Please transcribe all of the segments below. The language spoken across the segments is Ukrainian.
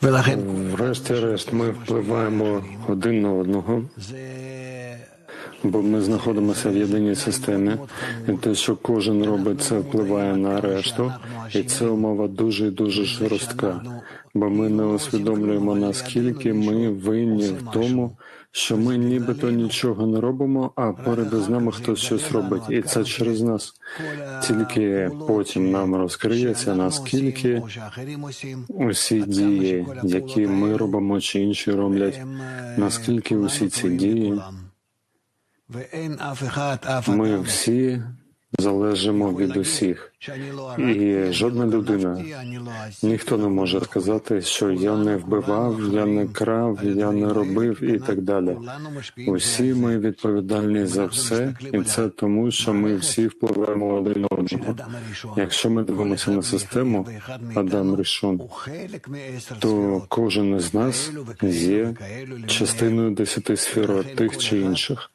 Врешті-решт ми впливаємо один на одного, бо ми знаходимося в єдиній системі, і те, що кожен робить, це впливає на решту, і це умова дуже і дуже жорстка, бо ми не усвідомлюємо наскільки ми винні в тому що ми нібито нічого не робимо, а поряд з нами хтось щось робить, і це через нас. Тільки потім нам розкриється наскільки усі дії, які ми робимо чи інші роблять, наскільки усі ці дії ми всі залежимо від усіх. І жодна людина, ніхто не може сказати, що я не вбивав, я не крав, я не робив і так далі. Усі ми відповідальні за все, і це тому, що ми всі впливаємо один одного. Якщо ми дивимося на систему Адам Рішон, то кожен із нас є частиною десяти сфер тих чи інших.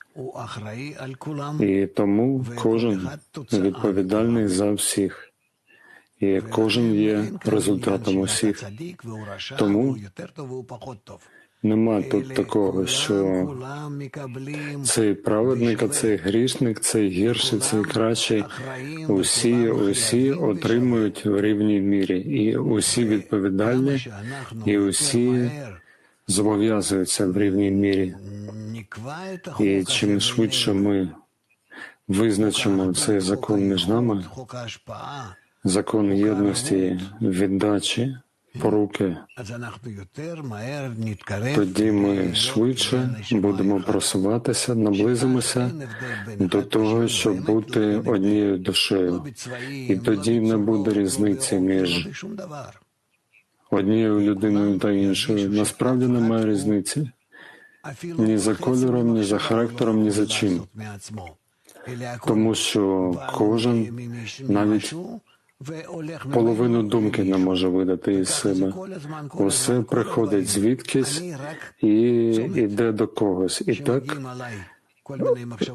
І тому кожен відповідальний за всіх. І кожен є результатом усіх. Тому нема тут такого, що цей праведник, а цей грішник, цей гірший, цей кращий. Усі, усі отримують в рівній мірі, і усі відповідальні, і усі зобов'язуються в рівній мірі. І чим швидше ми визначимо цей закон між нами, закон єдності, віддачі, поруки, тоді ми швидше будемо просуватися, наблизимося до того, щоб бути однією душею. І тоді не буде різниці між однією людиною та іншою. Насправді немає різниці ні за кольором, ні за характером, ні за чим. Тому що кожен навіть половину думки не може видати із себе. Усе приходить звідкись і йде до когось. І так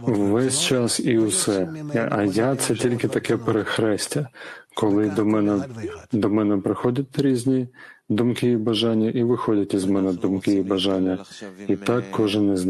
Весь час і усе. А я це тільки таке перехрестя, коли до мене до мене приходять різні думки і бажання, і виходять із мене думки і бажання. І так кожен із